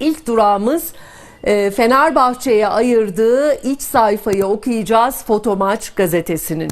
İlk durağımız e, Fenerbahçe'ye ayırdığı iç sayfayı okuyacağız Fotomaç gazetesinin.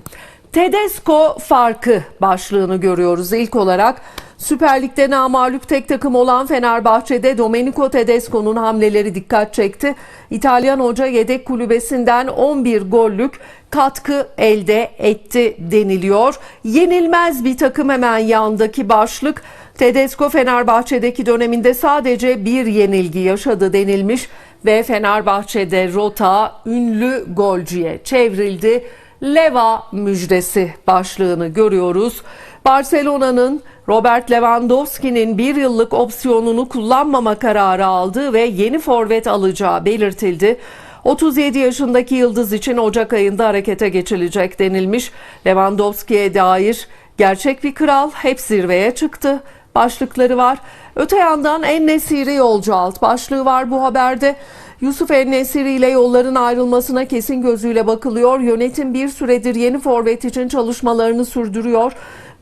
Tedesco farkı başlığını görüyoruz ilk olarak. Süper Lig'de namağlup tek takım olan Fenerbahçe'de Domenico Tedesco'nun hamleleri dikkat çekti. İtalyan hoca yedek kulübesinden 11 gollük katkı elde etti deniliyor. Yenilmez bir takım hemen yandaki başlık. Tedesco Fenerbahçe'deki döneminde sadece bir yenilgi yaşadı denilmiş ve Fenerbahçe'de rota ünlü golcüye çevrildi. Leva müjdesi başlığını görüyoruz. Barcelona'nın Robert Lewandowski'nin bir yıllık opsiyonunu kullanmama kararı aldığı ve yeni forvet alacağı belirtildi. 37 yaşındaki yıldız için Ocak ayında harekete geçilecek denilmiş. Lewandowski'ye dair gerçek bir kral hep zirveye çıktı başlıkları var. Öte yandan En-Nesiri yolcu alt başlığı var bu haberde. Yusuf En-Nesiri ile yolların ayrılmasına kesin gözüyle bakılıyor. Yönetim bir süredir yeni forvet için çalışmalarını sürdürüyor.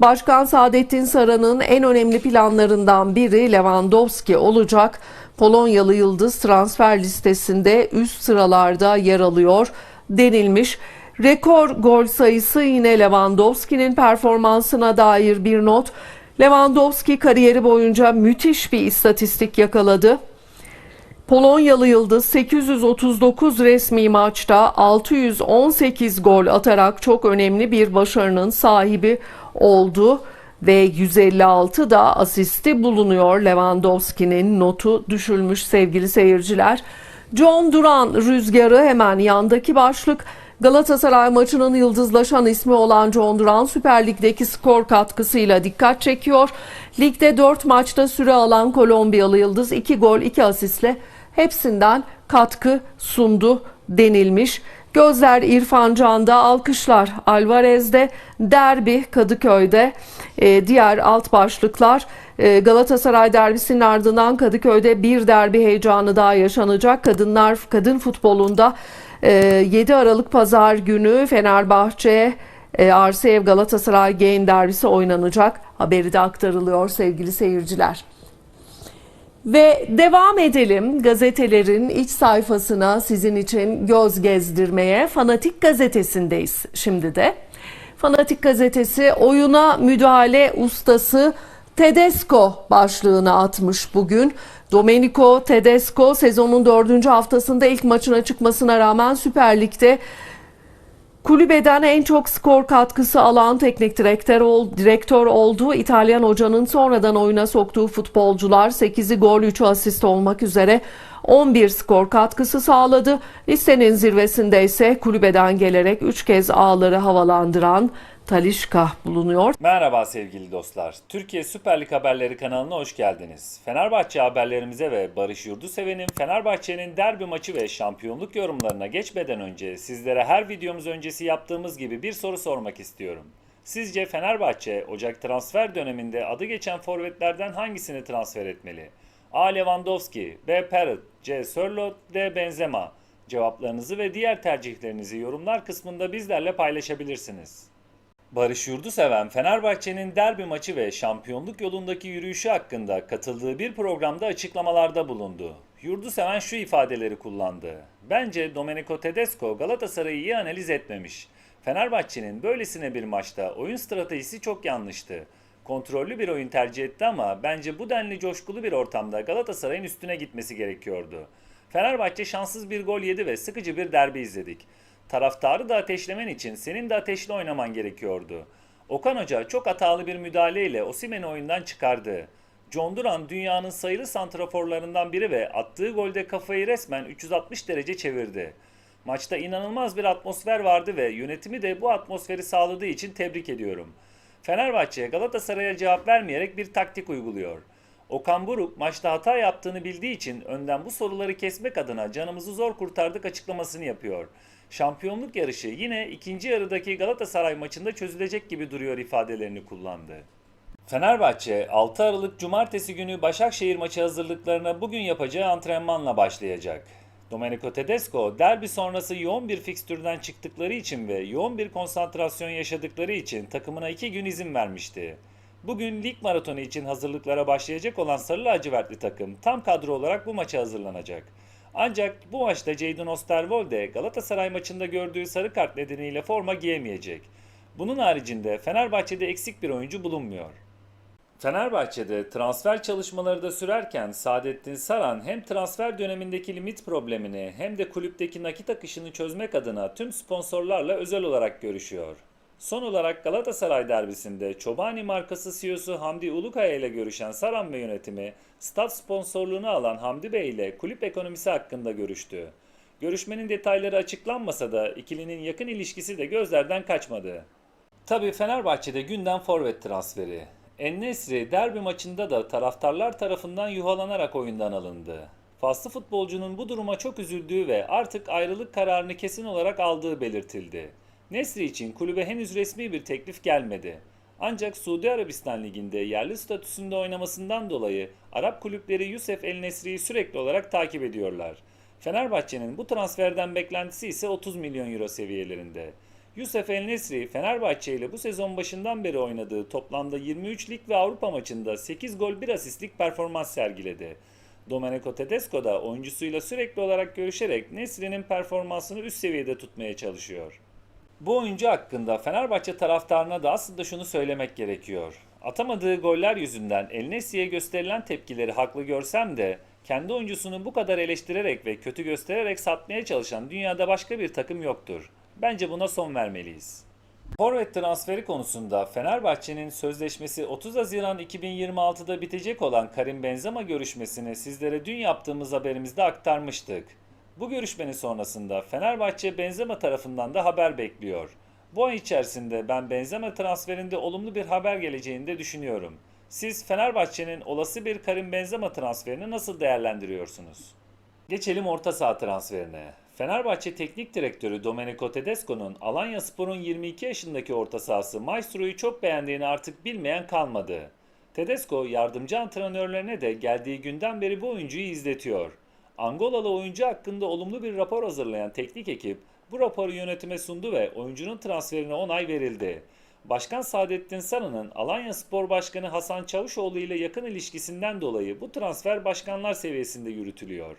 Başkan Saadettin Saran'ın en önemli planlarından biri Lewandowski olacak. Polonyalı yıldız transfer listesinde üst sıralarda yer alıyor denilmiş. Rekor gol sayısı yine Lewandowski'nin performansına dair bir not. Lewandowski kariyeri boyunca müthiş bir istatistik yakaladı. Polonyalı yıldız 839 resmi maçta 618 gol atarak çok önemli bir başarının sahibi oldu ve 156 da asisti bulunuyor. Lewandowski'nin notu düşülmüş sevgili seyirciler. John Duran rüzgarı hemen yandaki başlık. Galatasaray maçının yıldızlaşan ismi olan John Duran Süper Lig'deki skor katkısıyla dikkat çekiyor. Ligde 4 maçta süre alan Kolombiyalı yıldız 2 gol 2 asistle hepsinden katkı sundu denilmiş. Gözler İrfan Can'da, alkışlar Alvarez'de, derbi Kadıköy'de, Ee, diğer alt başlıklar e, Galatasaray derbisinin ardından Kadıköy'de bir derbi heyecanı daha yaşanacak. Kadınlar kadın futbolunda e, 7 Aralık Pazar günü Fenerbahçe e, Arsev Galatasaray Gain derbisi oynanacak. Haberi de aktarılıyor sevgili seyirciler. Ve devam edelim gazetelerin iç sayfasına sizin için göz gezdirmeye. Fanatik gazetesindeyiz şimdi de. Fanatik gazetesi oyuna müdahale ustası Tedesco başlığını atmış bugün. Domenico Tedesco sezonun dördüncü haftasında ilk maçına çıkmasına rağmen Süper Lig'de Kulübeden en çok skor katkısı alan teknik direktör, ol, direktör olduğu İtalyan hocanın sonradan oyuna soktuğu futbolcular 8'i gol 3'ü asist olmak üzere 11 skor katkısı sağladı. Listenin zirvesinde ise kulübeden gelerek 3 kez ağları havalandıran Talişka bulunuyor. Merhaba sevgili dostlar. Türkiye Süper Lig Haberleri kanalına hoş geldiniz. Fenerbahçe haberlerimize ve Barış Yurduseven'in Fenerbahçe'nin derbi maçı ve şampiyonluk yorumlarına geçmeden önce sizlere her videomuz öncesi yaptığımız gibi bir soru sormak istiyorum. Sizce Fenerbahçe Ocak transfer döneminde adı geçen forvetlerden hangisini transfer etmeli? A. Lewandowski, B. Parrott, C. Sörloth, D. Benzema. Cevaplarınızı ve diğer tercihlerinizi yorumlar kısmında bizlerle paylaşabilirsiniz. Barış Yurduseven, Fenerbahçe'nin derbi maçı ve şampiyonluk yolundaki yürüyüşü hakkında katıldığı bir programda açıklamalarda bulundu. Yurduseven şu ifadeleri kullandı. Bence Domenico Tedesco Galatasaray'ı iyi analiz etmemiş. Fenerbahçe'nin böylesine bir maçta oyun stratejisi çok yanlıştı. Kontrollü bir oyun tercih etti ama bence bu denli coşkulu bir ortamda Galatasaray'ın üstüne gitmesi gerekiyordu. Fenerbahçe şanssız bir gol yedi ve sıkıcı bir derbi izledik. Taraftarı da ateşlemen için senin de ateşli oynaman gerekiyordu. Okan Hoca çok hatalı bir müdahaleyle Osimhen'i oyundan çıkardı. John Duran dünyanın sayılı santraforlarından biri ve attığı golde kafayı resmen 360 derece çevirdi. Maçta inanılmaz bir atmosfer vardı ve yönetimi de bu atmosferi sağladığı için tebrik ediyorum. Fenerbahçe Galatasaray'a cevap vermeyerek bir taktik uyguluyor. Okan Buruk maçta hata yaptığını bildiği için önden bu soruları kesmek adına canımızı zor kurtardık açıklamasını yapıyor. Şampiyonluk yarışı yine ikinci yarıdaki Galatasaray maçında çözülecek gibi duruyor ifadelerini kullandı. Fenerbahçe 6 Aralık Cumartesi günü Başakşehir maçı hazırlıklarına bugün yapacağı antrenmanla başlayacak. Domenico Tedesco derbi sonrası yoğun bir fikstürden çıktıkları için ve yoğun bir konsantrasyon yaşadıkları için takımına 2 gün izin vermişti. Bugün lig maratonu için hazırlıklara başlayacak olan Sarı Lacivertli takım tam kadro olarak bu maça hazırlanacak. Ancak bu maçta Jadon Osterwolde Galatasaray maçında gördüğü sarı kart nedeniyle forma giyemeyecek. Bunun haricinde Fenerbahçe'de eksik bir oyuncu bulunmuyor. Fenerbahçe'de transfer çalışmaları da sürerken Saadettin Saran hem transfer dönemindeki limit problemini hem de kulüpteki nakit akışını çözmek adına tüm sponsorlarla özel olarak görüşüyor. Son olarak Galatasaray derbisinde Çobani markası CEO'su Hamdi Ulukaya ile görüşen Saran ve yönetimi, stat sponsorluğunu alan Hamdi Bey ile kulüp ekonomisi hakkında görüştü. Görüşmenin detayları açıklanmasa da ikilinin yakın ilişkisi de gözlerden kaçmadı. Tabii Fenerbahçe'de gündem forvet transferi. Ennesri derbi maçında da taraftarlar tarafından yuhalanarak oyundan alındı. Faslı futbolcunun bu duruma çok üzüldüğü ve artık ayrılık kararını kesin olarak aldığı belirtildi. Nesri için kulübe henüz resmi bir teklif gelmedi. Ancak Suudi Arabistan Ligi'nde yerli statüsünde oynamasından dolayı Arap kulüpleri Yusuf El Nesri'yi sürekli olarak takip ediyorlar. Fenerbahçe'nin bu transferden beklentisi ise 30 milyon euro seviyelerinde. Yusuf El Nesri, Fenerbahçe ile bu sezon başından beri oynadığı toplamda 23 lig ve Avrupa maçında 8 gol 1 asistlik performans sergiledi. Domenico Tedesco da oyuncusuyla sürekli olarak görüşerek Nesri'nin performansını üst seviyede tutmaya çalışıyor. Bu oyuncu hakkında Fenerbahçe taraftarına da aslında şunu söylemek gerekiyor. Atamadığı goller yüzünden El Nesri'ye gösterilen tepkileri haklı görsem de kendi oyuncusunu bu kadar eleştirerek ve kötü göstererek satmaya çalışan dünyada başka bir takım yoktur. Bence buna son vermeliyiz. Forvet transferi konusunda Fenerbahçe'nin sözleşmesi 30 Haziran 2026'da bitecek olan Karim Benzema görüşmesini sizlere dün yaptığımız haberimizde aktarmıştık. Bu görüşmenin sonrasında Fenerbahçe Benzema tarafından da haber bekliyor. Bu ay içerisinde ben Benzema transferinde olumlu bir haber geleceğini de düşünüyorum. Siz Fenerbahçe'nin olası bir Karim Benzema transferini nasıl değerlendiriyorsunuz? Geçelim orta saha transferine. Fenerbahçe Teknik Direktörü Domenico Tedesco'nun Alanya Spor'un 22 yaşındaki orta sahası Maestro'yu çok beğendiğini artık bilmeyen kalmadı. Tedesco yardımcı antrenörlerine de geldiği günden beri bu oyuncuyu izletiyor. Angolalı oyuncu hakkında olumlu bir rapor hazırlayan teknik ekip bu raporu yönetime sundu ve oyuncunun transferine onay verildi. Başkan Saadettin Saran'ın Alanya Spor Başkanı Hasan Çavuşoğlu ile yakın ilişkisinden dolayı bu transfer başkanlar seviyesinde yürütülüyor.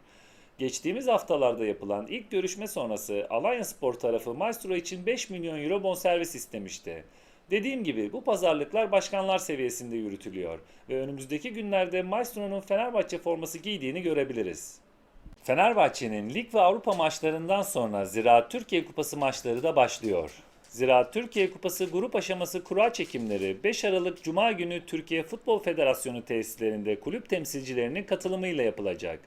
Geçtiğimiz haftalarda yapılan ilk görüşme sonrası Alanya Spor tarafı Maestro için 5 milyon euro bonservis istemişti. Dediğim gibi bu pazarlıklar başkanlar seviyesinde yürütülüyor ve önümüzdeki günlerde Maestro'nun Fenerbahçe forması giydiğini görebiliriz. Fenerbahçe'nin lig ve Avrupa maçlarından sonra Ziraat Türkiye Kupası maçları da başlıyor. Ziraat Türkiye Kupası grup aşaması kura çekimleri 5 Aralık Cuma günü Türkiye Futbol Federasyonu tesislerinde kulüp temsilcilerinin katılımıyla yapılacak.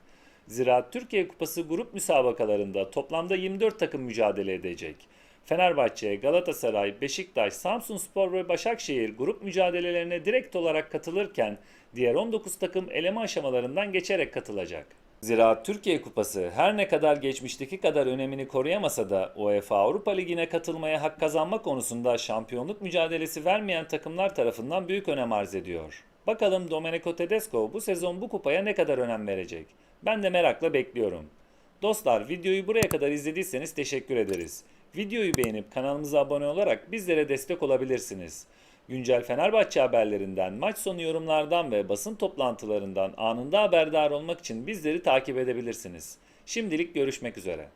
Ziraat Türkiye Kupası grup müsabakalarında toplamda 24 takım mücadele edecek. Fenerbahçe, Galatasaray, Beşiktaş, Samsunspor ve Başakşehir grup mücadelelerine direkt olarak katılırken diğer 19 takım eleme aşamalarından geçerek katılacak. Ziraat Türkiye Kupası her ne kadar geçmişteki kadar önemini koruyamasa da UEFA Avrupa Ligi'ne katılmaya hak kazanma konusunda şampiyonluk mücadelesi vermeyen takımlar tarafından büyük önem arz ediyor. Bakalım Domenico Tedesco bu sezon bu kupaya ne kadar önem verecek? Ben de merakla bekliyorum. Dostlar videoyu buraya kadar izlediyseniz teşekkür ederiz. Videoyu beğenip kanalımıza abone olarak bizlere destek olabilirsiniz. Güncel Fenerbahçe haberlerinden, maç sonu yorumlardan ve basın toplantılarından anında haberdar olmak için bizleri takip edebilirsiniz. Şimdilik görüşmek üzere.